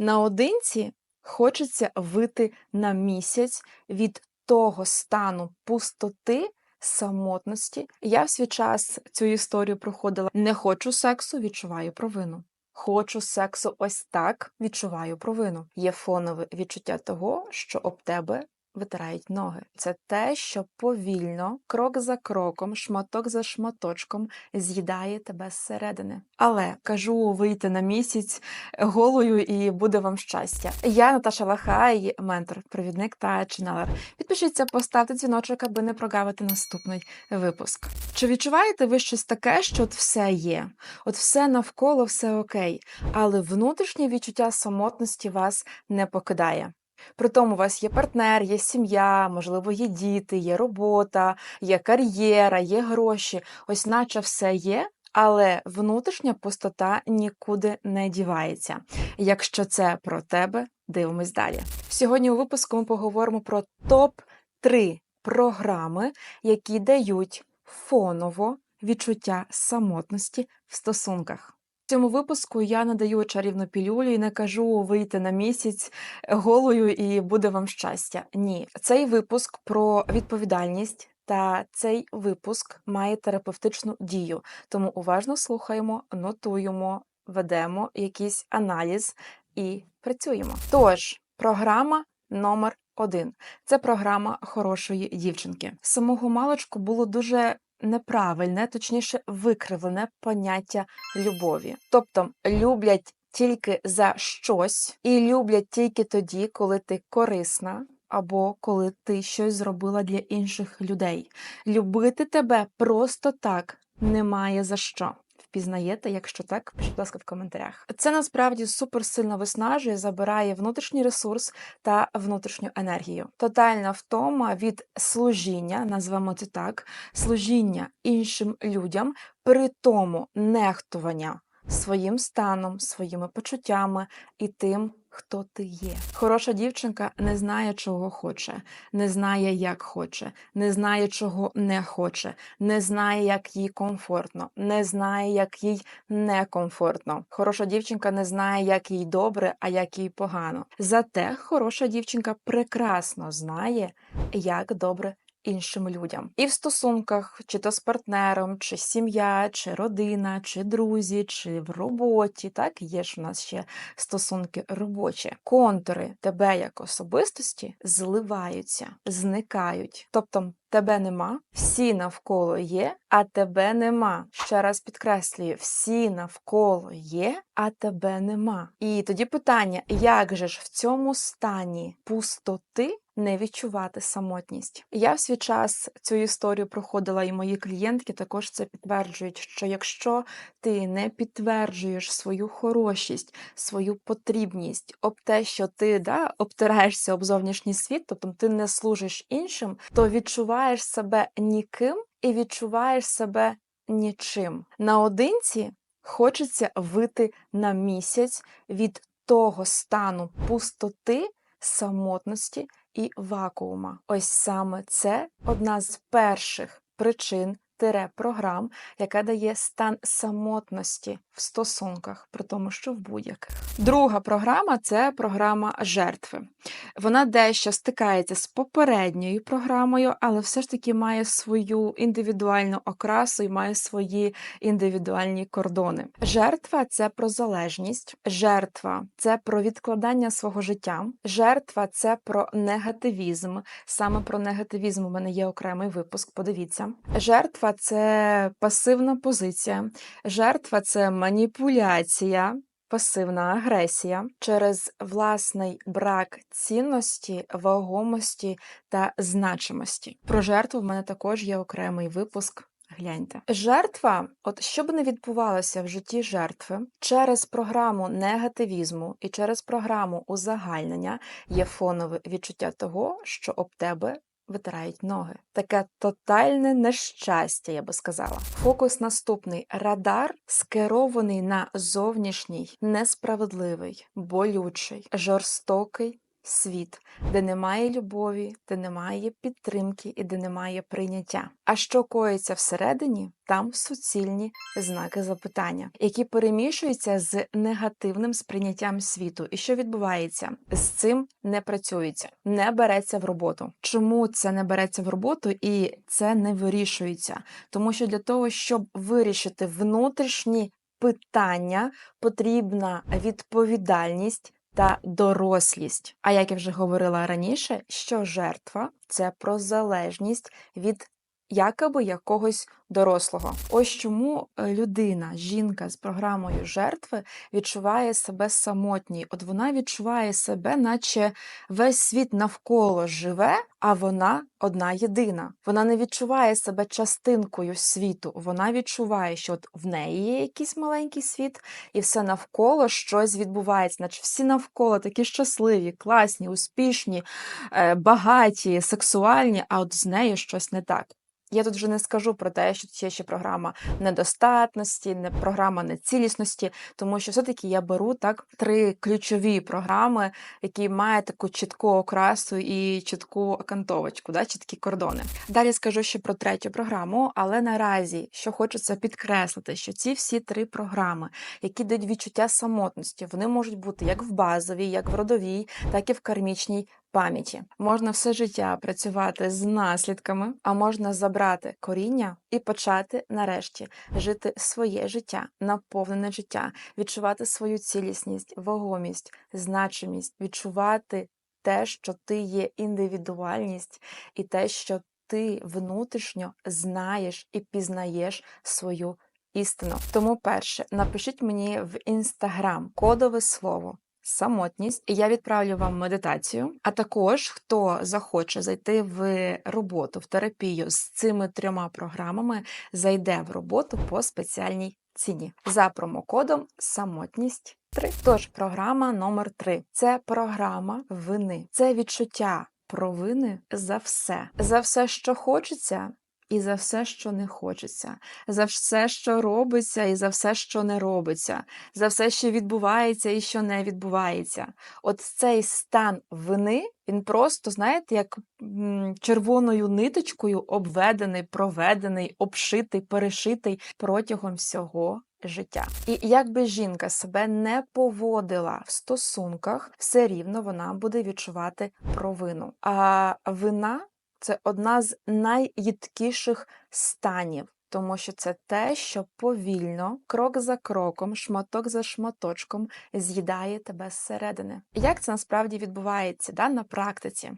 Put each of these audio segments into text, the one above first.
Наодинці хочеться вити на місяць від того стану пустоти, самотності. Я в свій час цю історію проходила. Не хочу сексу, відчуваю провину. Хочу сексу ось так, відчуваю провину. Є фонове відчуття того, що об тебе витирають ноги. Це те, що повільно, крок за кроком, шматок за шматочком з'їдає тебе зсередини. Але кажу вийти на місяць голою і буде вам щастя. Я Наташа Лахай, ментор, провідник та ченелер. Підпишіться, поставте дзвіночок, аби не прогавити наступний випуск. Чи відчуваєте ви щось таке, що от все є? От все навколо, все окей, але внутрішнє відчуття самотності вас не покидає. Притому у вас є партнер, є сім'я, можливо, є діти, є робота, є кар'єра, є гроші. Ось наче все є, але внутрішня пустота нікуди не дівається. Якщо це про тебе, дивимось далі. Сьогодні у випуску ми поговоримо про топ-3 програми, які дають фоново відчуття самотності в стосунках. Цьому випуску я надаю чарівну пілюлю і не кажу вийти на місяць голою і буде вам щастя. Ні, цей випуск про відповідальність. Та цей випуск має терапевтичну дію, тому уважно слухаємо, нотуємо, ведемо якийсь аналіз і працюємо. Тож, програма номер один це програма хорошої дівчинки. Самого маличку було дуже неправильне, точніше, викривлене поняття любові. Тобто люблять тільки за щось і люблять тільки тоді, коли ти корисна. Або коли ти щось зробила для інших людей. Любити тебе просто так немає за що. Впізнаєте, якщо так, пишіть, будь ласка, в коментарях. Це насправді супер сильно виснажує, забирає внутрішній ресурс та внутрішню енергію. Тотальна втома від служіння, назвемо це так, служіння іншим людям, при тому нехтування своїм станом, своїми почуттями і тим, хто ти є. Хороша дівчинка не знає, чого хоче, не знає, як хоче, не знає, чого не хоче, не знає, як їй комфортно, не знає, як їй некомфортно. Хороша дівчинка не знає, як їй добре, а як їй погано. Зате хороша дівчинка прекрасно знає, як добре іншим людям. І в стосунках, чи то з партнером, чи сім'я, чи родина, чи друзі, чи в роботі. Так, є ж у нас ще стосунки робочі. Контури тебе як особистості зливаються, зникають. Тобто тебе нема, всі навколо є, а тебе нема. Ще раз підкреслюю, всі навколо є, а тебе нема. І тоді питання: як же ж в цьому стані пустоти? Не відчувати самотність. Я в свій час цю історію проходила, і мої клієнтки також це підтверджують, що якщо ти не підтверджуєш свою хорошість, свою потрібність об те, що ти да, обтираєшся об зовнішній світ, тобто ти не служиш іншим, то відчуваєш себе ніким і відчуваєш себе нічим. Наодинці хочеться вийти на місяць від того стану пустоти, самотності і вакуума. Ось саме це одна з перших причин програм, яка дає стан самотності в стосунках, при тому, що в будь-яких. Друга програма це програма жертви. Вона дещо стикається з попередньою програмою, але все ж таки має свою індивідуальну окрасу і має свої індивідуальні кордони. Жертва це про залежність, жертва це про відкладання свого життя, жертва це про негативізм. Саме про негативізм у мене є окремий випуск. Подивіться, жертва це пасивна позиція, жертва це маніпуляція. Пасивна агресія через власний брак цінності, вагомості та значимості. Про жертву в мене також є окремий випуск. Гляньте, жертва, от що б не відбувалося в житті жертви, через програму негативізму і через програму узагальнення є фонове відчуття того, що об тебе витирають ноги. Таке тотальне нещастя, я би сказала. Фокус наступний радар скерований на зовнішній, несправедливий, болючий, жорстокий світ, де немає любові, де немає підтримки і де немає прийняття. А що коїться всередині, там суцільні знаки запитання, які перемішуються з негативним сприйняттям світу. І що відбувається? З цим не працюється, не береться в роботу. Чому це не береться в роботу і це не вирішується? Тому що для того, щоб вирішити внутрішні питання, потрібна відповідальність та дорослість. А як я вже говорила раніше, що жертва це про залежність від якоби якогось дорослого. Ось чому е, людина, жінка з програмою жертви відчуває себе самотній. От вона відчуває себе, наче весь світ навколо живе, а вона одна єдина. Вона не відчуває себе частинкою світу. Вона відчуває, що от в неї є якийсь маленький світ, і все навколо щось відбувається, наче всі навколо такі щасливі, класні, успішні, е, багаті, сексуальні, а от з нею щось не так. Я тут вже не скажу про те, що це ще програма недостатності, не програма нецілісності, тому що все-таки я беру так три ключові програми, які мають таку чітку окрасу і чітку окантовочку, да, чіткі кордони. Далі скажу ще про третю програму, але наразі що хочеться підкреслити, що ці всі три програми, які дають відчуття самотності, вони можуть бути як в базовій, як в родовій, так і в кармічній пам'яті. Можна все життя працювати з наслідками, а можна забрати коріння і почати нарешті жити своє життя, наповнене життя, відчувати свою цілісність, вагомість, значимість, відчувати те, що ти є індивідуальність, і те, що ти внутрішньо знаєш і пізнаєш свою істину. Тому, перше, напишіть мені в інстаграм кодове слово самотність, я відправлю вам медитацію. А також хто захоче зайти в роботу, в терапію з цими трьома програмами, зайде в роботу по спеціальній ціні за промокодом самотність. 3. Тож програма номер 3 це програма вини, це відчуття провини за все, за все, що хочеться, і за все, що не хочеться, за все, що робиться, і за все, що не робиться, за все, що відбувається і що не відбувається. От цей стан вини, він просто, знаєте, як червоною ниточкою обведений, проведений, обшитий, перешитий протягом всього. Життя. І якби жінка себе не поводила в стосунках, все рівно вона буде відчувати провину. А вина це одна з найїдкіших станів, тому що це те, що повільно, крок за кроком, шматок за шматочком з'їдає тебе зсередини. Як це насправді відбувається да, на практиці?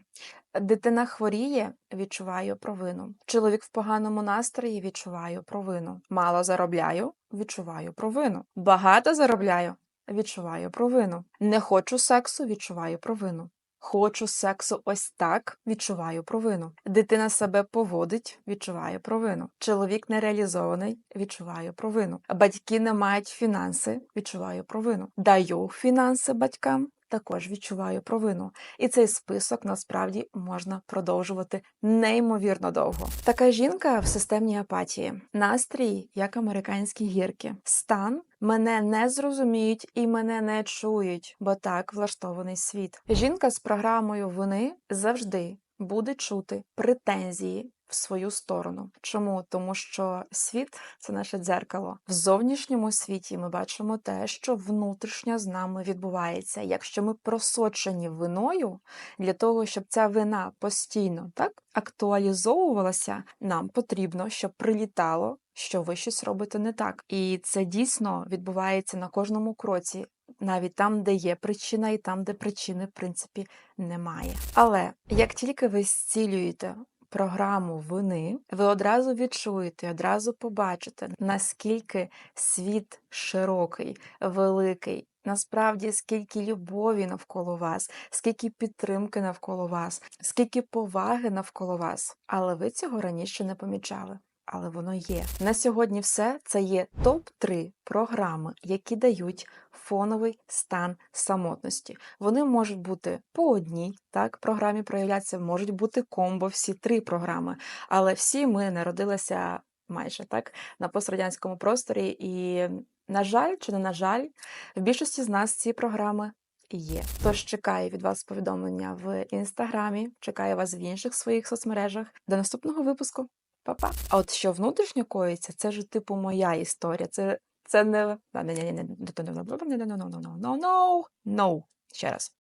Дитина хворіє, відчуваю провину. Чоловік в поганому настрої відчуваю провину. Мало заробляю, відчуваю провину. Багато заробляю, відчуваю провину. Не хочу сексу, відчуваю провину. Хочу сексу ось так, відчуваю провину. Дитина себе поводить, відчуваю провину. Чоловік нереалізований, відчуваю провину. Батьки не мають фінанси, відчуваю провину. Даю фінанси батькам, також відчуваю провину. І цей список насправді можна продовжувати неймовірно довго. Така жінка в системній апатії, настрій, як американські гірки, стан. Мене не зрозуміють і мене не чують, бо так влаштований світ. Жінка з програмою вини завжди буде чути претензії в свою сторону. Чому? Тому що світ це наше дзеркало. В зовнішньому світі ми бачимо те, що внутрішньо з нами відбувається. Якщо ми просочені виною для того, щоб ця вина постійно так актуалізовувалася, нам потрібно, щоб прилітало. Що ви щось робите не так, і це дійсно відбувається на кожному кроці, навіть там, де є причина, і там, де причини, в принципі, немає. Але як тільки ви зцілюєте програму вини, ви одразу відчуєте, одразу побачите, наскільки світ широкий, великий. Насправді, скільки любові навколо вас, скільки підтримки навколо вас, скільки поваги навколо вас, але ви цього раніше не помічали але воно є. На сьогодні все це є топ-3 програми, які дають фоновий стан самотності. Вони можуть бути по одній так, програмі проявлятися, можуть бути комбо, всі три програми, але всі ми народилися майже так на пострадянському просторі, і, на жаль, чи не на жаль, в більшості з нас ці програми є. Тож чекаю від вас повідомлення в інстаграмі, чекаю вас в інших своїх соцмережах. До наступного випуску. Па-па. А от що внутрішньо коїться, це ж типу моя історія. Це це не. No, no, no, ну, no, no, no. Ще раз.